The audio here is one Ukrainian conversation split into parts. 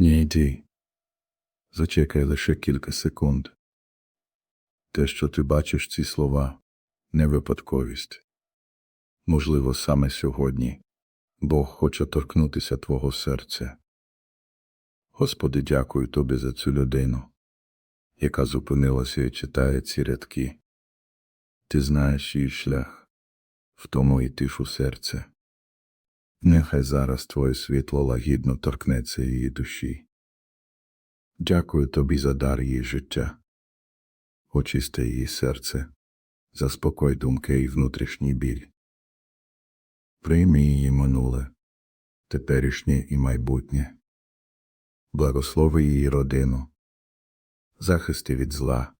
Ні, йди. Зачекай лише кілька секунд. Те, що ти бачиш ці слова, не випадковість. Можливо, саме сьогодні Бог хоче торкнутися твого серця. Господи, дякую тобі за цю людину, яка зупинилася і читає ці рядки. Ти знаєш її шлях, в тому і тишу серця. Нехай зараз твоє світло лагідно торкнеться її душі. Дякую тобі за дар її життя. Очисти її серце, заспокой думки і внутрішній біль. Прийми її минуле, теперішнє і майбутнє. Благослови її родину, захисти від зла,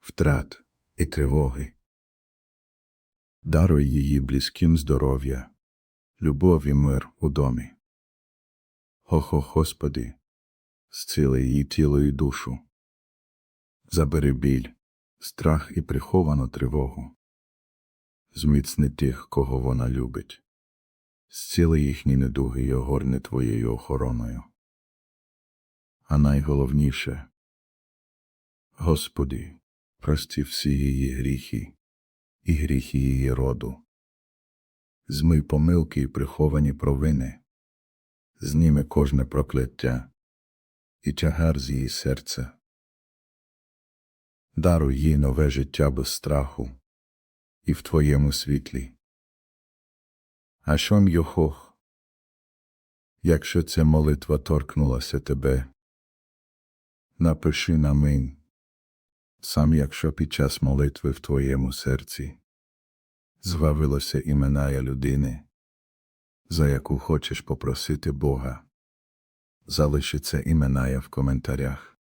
втрат і тривоги. Даруй її близьким здоров'я, любов і мир у домі. Хо-хо, Господи, зціли її тіло і душу. Забери біль, страх і приховану тривогу. Зміцни тих, кого вона любить. Зціли їхні недуги й огорни твоєю охороною. А найголовніше, Господи, прости всі її гріхи і гріхи її роду. Змий помилки і приховані провини, зніми кожне прокляття і тягар з її серця. Даруй їй нове життя без страху і в твоєму світлі. А шом Йохох, якщо ця молитва торкнулася тебе, напиши на мин, сам якщо під час молитви в твоєму серці звавилося імена людини, за яку хочеш попросити Бога, залиши це імена в коментарях.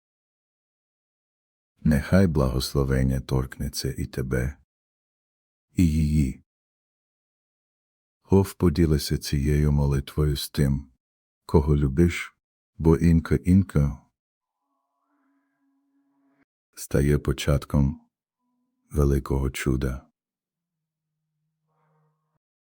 Нехай благословення торкнеться і тебе, і її. Гов поділися цією молитвою з тим, кого любиш, бо інка стає початком великого чуда.